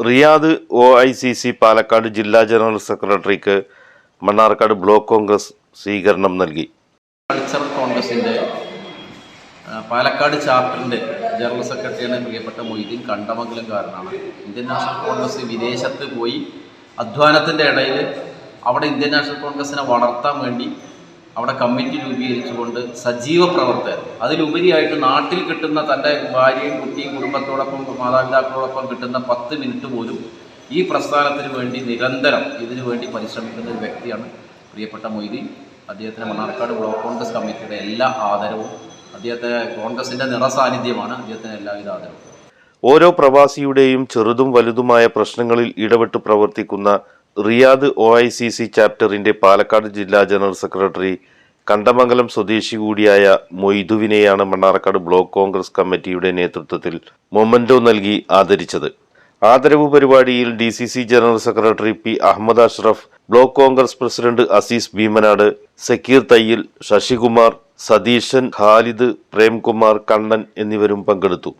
Riyadh O I C C Palakkad ജില്ലാ general സെക്രട്ടറിക്ക് Mannarkkad block Congress സ്വീകരണം നൽകി. കൾച്ചറൽ കോൺഗ്രസിന്റെ പാലക്കാട് ചാപ്റ്ററിന്റെ ജനറൽ സെക്രട്ടറിയാണ് പ്രിയപ്പെട്ട മൊയ്തീൻ കണ്ടമംഗലംകാരനാണ് ഇന്ത്യൻ നാഷണൽ കോൺഗ്രസ് വിദേശത്ത് പോയി അധ്വാനത്തിന്റെ ഇടയിൽ അവിടെ ഇന്ത്യൻ നാഷണൽ കോൺഗ്രസിനെ വളർത്താൻ വേണ്ടി അവിടെ കമ്മിറ്റി രൂപീകരിച്ചുകൊണ്ട് സജീവ പ്രവർത്തകർ. അതിലുപരിയായിട്ട് നാട്ടിൽ കിട്ടുന്ന തന്റെ ഭാര്യയും കുട്ടിയും കുടുംബത്തോടൊപ്പം മാതാപിതാക്കളോടൊപ്പം കിട്ടുന്ന പത്ത് മിനിറ്റ് പോലും ഈ പ്രസ്ഥാനത്തിന് വേണ്ടി നിരന്തരം ഇതിനു വേണ്ടി പരിശ്രമിക്കുന്ന ഒരു വ്യക്തിയാണ് പ്രിയപ്പെട്ട മൊയ്തീൻ. അദ്ദേഹത്തിന് മണ്ണാർക്കാട് ബ്ലോക്ക് കോൺഗ്രസ് കമ്മിറ്റിയുടെ എല്ലാ ആദരവും. അദ്ദേഹത്തെ കോൺഗ്രസിന്റെ നിറസാന്നിധ്യമാണ് അദ്ദേഹത്തിന് എല്ലാവിധ ആദരവും. ഓരോ പ്രവാസിയുടെയും ചെറുതും വലുതുമായ പ്രശ്നങ്ങളിൽ ഇടപെട്ട് പ്രവർത്തിക്കുന്ന Riyadh O I C C ചാപ്റ്ററിന്റെ Palakkad ജില്ലാ ജനറൽ സെക്രട്ടറി കണ്ടമംഗലം സ്വദേശി കൂടിയായ മൊയ്തുവിനെയാണ് മണ്ണാർക്കാട് ബ്ലോക്ക് കോൺഗ്രസ് കമ്മിറ്റിയുടെ നേതൃത്വത്തിൽ മൊമന്റോ നൽകി ആദരിച്ചത്. ആദരവ് പരിപാടിയിൽ D C C general secretary P Ahammed Ashraf block Congress president Azeez Bheemanad Sakkeer Thayyil Sasikumar Satheesan Khalid Premkumar Kannan എന്നിവരും പങ്കെടുത്തു.